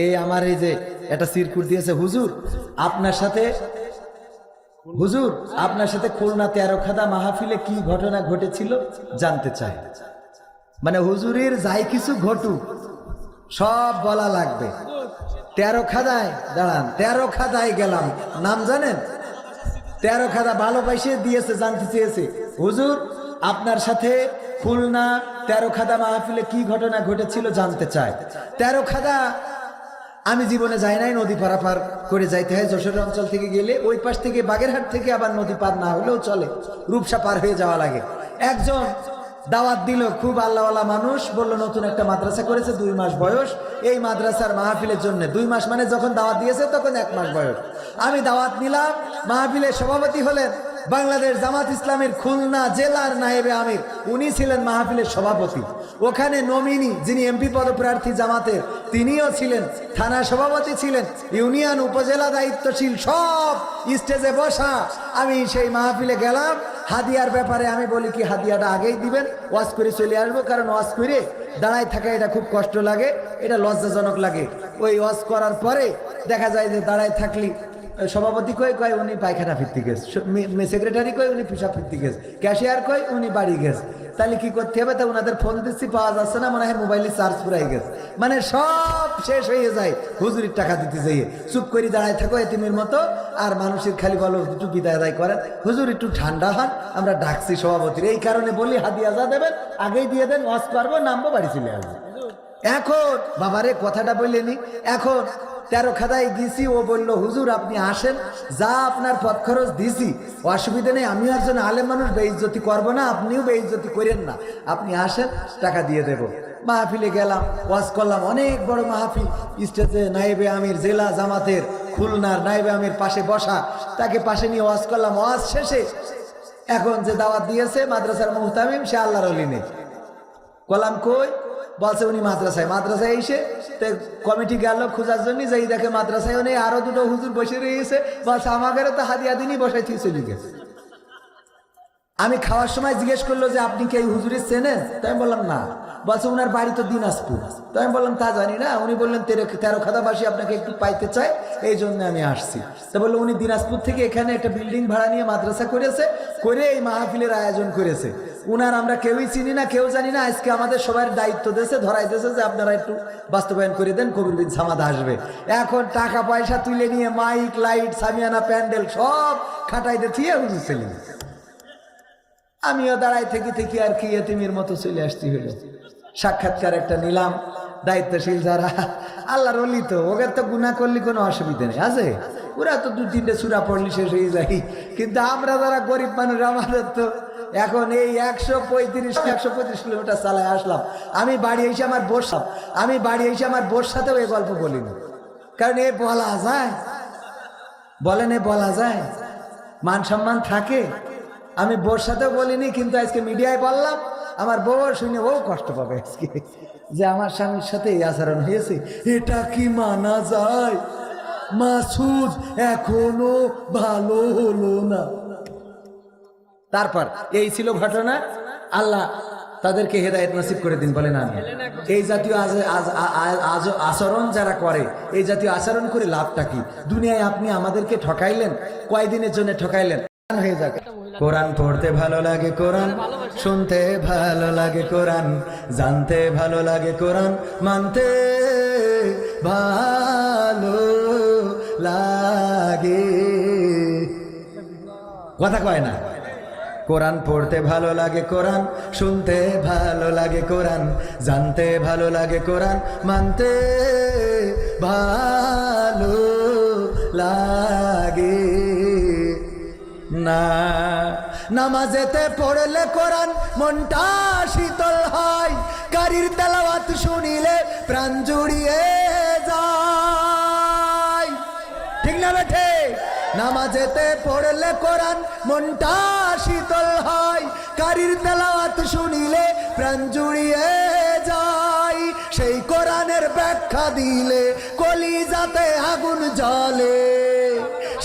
এই আমার এই যে একটা সিরকুট দিয়েছে, হুজুর, আপনার সাথে হুজুর, আপনার সাথে খুলনা তেরো খাদা মাহফিলে কি ঘটনা ঘটেছিল জানতে চাই। মানে হুজুরের যাই কিছু ঘটুক, সব বলা লাগবে। তেরো খাদায়, দাঁড়ান, তেরো খাদায় গেলাম। নাম জানেন? তেরো খাদা ভালোবাসে দিয়েছে, জানতে চেয়েছে। হুজুর, আপনার সাথে খুলনা তেরো খাদা মাহফিলে কি ঘটনা ঘটেছিল জানতে চায় তেরো খাদা আমি জীবনে যাই নাই, নদী পারাপার করে যাইতে হয়। যশোর অঞ্চল থেকে গেলে ওই পাশ থেকে বাগেরহাট থেকে আবার নদী পার না হলেও চলে। রূপসা পার হয়ে যাওয়া লাগে। একজন দাওয়াত দিল, খুব আল্লাহওয়ালা মানুষ, বলল, নতুন একটা মাদ্রাসা করেছে, দুই মাস বয়স। এই মাদ্রাসার মাহফিলের জন্য দুই মাস মানে যখন দাওয়াত দিয়েছে, তখন এক মাস বয়স। আমি দাওয়াত নিলাম, মাহফিলের সভাপতি হলেন বাংলাদেশ জামাত ইসলামের খুলনা জেলার নায়েবে আমির। উনি ছিলেন মাহফিলের সভাপতি। ওখানে নমিনি যিনি এমপি পদপ্রার্থী জামাতের, তিনিও ছিলেন। থানা সভাপতি ছিলেন। ইউনিয়ন উপজেলা দায়িত্বশীল সব স্টেজে বসা আমি সেই মাহফিলে গেলাম। হাদিয়ার ব্যাপারে আমি বলি কি, হাদিয়াটা আগেই দিবেন, ওয়াজ করে চলে আসব। কারণ ওয়াজ করে দাঁড়ায় থাকা এটা খুব কষ্ট লাগে, এটা লজ্জাজনক লাগে। ওই ওয়াজ করার পরে দেখা যায় যে দাঁড়ায় থাকলি সভাপতি কয় কয় উনি পায়খানা ফিরতে গেছে। সেক্রেটারি কয় উনি পিসা ফিরতে গেছে। ক্যাশিয়ার কয় উনি বাড়ি গেছে। তাহলে কি করতে হবে? তা ওনাদের ফোন দিচ্ছি, পাওয়া যাচ্ছে না, মনে হয় মোবাইলে চার্জ ফুরাই গেছে। মানে সব শেষ হয়ে যায়, হুজুরির টাকা দিতে যাইয়ে। চুপ করে দাঁড়ায় থাকো, এতিমের মতো, আর মানুষের খালি বলো, একটু বিদায় আদায় করেন। হুজুর, একটু ঠান্ডা হন, আমরা ডাকছি সভাপতির। এই কারণে বলি, হাদিয়া যা দেবেন, আগেই দিয়ে দেন ওয়াশ করব, নামবো, বাড়ি চলে আসব। এখন, বাবারে, কথাটা বললেনি। এখন তেরো খাদায় দিছি, ও বলল, হুজুর, আপনি আসেন, যা আপনার পথ খরচ দিছি। অসুবিধা নেই, আমিও একজন আলেম মানুষ, বেইজ্জতি করব না, আপনিও বেইজ্জতি করেন না। আপনি আসেন, টাকা দিয়ে দেব। মাহফিলে গেলাম, ওয়াজ করলাম, অনেক বড় মাহফিল। স্টেজে নাইবে আমির, জেলা জামাতের খুলনার নাইবে আমির পাশে বসা, তাকে পাশে নিয়ে ওয়াজ করলাম। ওয়াজ শেষে এখন যে দাওয়াত দিয়েছে মাদ্রাসার মুহতামিম, সে আল্লাহর অলি নেই কলাম কই? বলছে উনি মাদ্রাসায়। মাদ্রাসায় এসে তো কমিটি গেল খোঁজার জন্য যাই দেখে মাদ্রাসায় উনি আরও দুটো হুজুর বসে রয়েছে। বলছে আমাকে তো হাদিয়া দিনই বসাই চলে গেছে আমি খাওয়ার সময় জিজ্ঞেস করল যে, আপনি কি এই হুজুরের চেনেন? তাই বললাম, না। বলছে, ওনার বাড়ি তো দিনাজপুর। তো আমি বললাম, তা জানি না। উনি বললেন, তেরো তেরো খাদাবাসী আপনাকে একটু পাইতে চাই এই জন্য আমি আসছি। তো বলল, উনি দিনাজপুর থেকে এখানে একটা বিল্ডিং ভাড়া নিয়ে মাদ্রাসা করেছে, করে এই মাহফিলের আয়োজন করেছে। উনার আমরা কেউই চিনি না, কেউ জানি না, আজকে আমাদের সবার দায়িত্ব দিয়েছে, ধরাই দিয়েছে যে আপনারা একটু বাস্তবায়ন করে দেন, কবির বিন সামাদা আসবে। এখন টাকা পয়সা তুলে নিয়ে, মাইক, লাইট, সামিয়ানা, প্যান্ডেল সব খাটাইতে থিয়ে হুজুর গেছে। আমিও দাঁড়াই থেকে থেকে আর কি এতিমের মতো চলে আসতে হলো। সাক্ষাৎকার একটা নিলাম, দায়িত্বশীল যারা। আল্লাহর অলি তো, ওদের তো গুণা করলে কোনো অসুবিধা নেই, আছে? ওরা তো দু তিনটে সুরা পড়লি শেষ হয়ে যায়। কিন্তু আমরা যারা গরিব মানুষ, আমাদের তো এখন এই একশো পঁয়ত্রিশ একশো পঁয়ত্রিশ কিলোমিটার চালায় আসলাম। আমি বাড়ি এসে আমার বসলাম আমি বাড়ি এসে আমার বোর সাথেও এই গল্প বলিনি কারণ এ বলা যায়। বলেন এ বলা যায়। মান সম্মান থাকে। আমি বোর সাথেও বলিনি, কিন্তু আজকে মিডিয়ায় বললাম, আমার বউ শুনে ও কষ্ট পাবে আজকে, যে আমার স্বামীর সাথে এই আচরণ হয়েছে। এটা কি মানা যায়? মাসুদ, এখনও ভালো হলো না। তারপর, এই ছিল ঘটনা। আল্লাহ তাদেরকে হেদায়ত নসিব করে দিন বলে না এই জাতীয় আচরণ যারা করে, এই জাতীয় আচরণ করে লাভটা কি? দুনিয়ায় আপনি আমাদেরকে ঠকাইলেন, কয়দিনের জন্য ঠকাইলেন? হয়ে কোরআন পড়তে ভালো লাগে কোরআন, শুনতে ভালো লাগে কোরআন, জানতে ভালো লাগে কোরআন, মানতে ভালো লাগে। কথা কয় না? কোরআন পড়তে ভালো লাগে কোরআন, শুনতে ভালো লাগে কোরআন, জানতে ভালো লাগে কোরআন, মানতে ভালো লাগে। না। নামাজেতে পড়লে কোরআন মনটা শীতল হয় কারির তেলাওয়াত শুনিলে প্রাণ জুড়িয়ে যায়। ঠিক না বেঠে? নামাজেতে পড়লে কোরআন মনটা শীতল হয় কারির তেলাওয়াত শুনিলে প্রাণ জুড়িয়ে যায়। সেই কোরআনের ব্যাখ্যা দিলে কলিজাতে আগুন জ্বলে।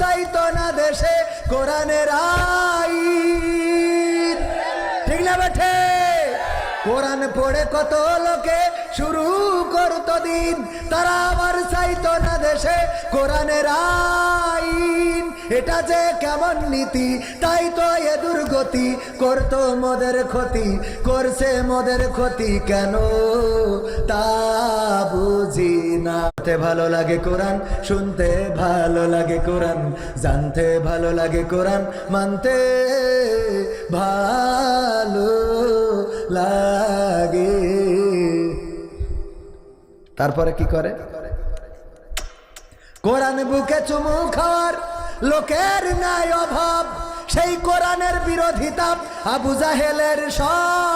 চাইতো না দেশে কোরআনের আইন। ঠিক না বেঠে? কোরআন পড়ে কত লোকে শুরু করতো দিন, তারা আবার চাইতো না দেশে কোরআনের আইন। এটা যে কেমন নীতি, তাই তো এ দুর্গতি, করতো মোদের ক্ষতি, করছে মোদের ক্ষতি কেন তা বুঝি না। পড়তে ভালো লাগে কোরআন, শুনতে ভালো লাগে কোরআন, জানতে ভালো লাগে কোরআন, মানতে ভালো লাগে। তারপরে কি করে? কোরআন বুকে চুমু খাওয়ার লোকের নাই অভাব, সেই কোরআনের বিরোধিতা আবু জাহেলের স্বভাব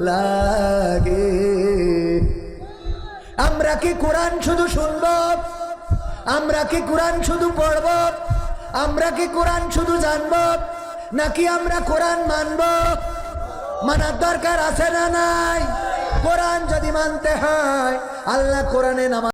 লাগে। আমরা কি কোরআন শুধু শুনব? আমরা কি কোরআন শুধু পড়ব? আমরা কি কোরআন শুধু জানব? নাকি আমরা কোরআন মানব? মানার দরকার আছে না নাই? কোরআন যদি মানতে হয়, আল্লাহ কোরআনে নামা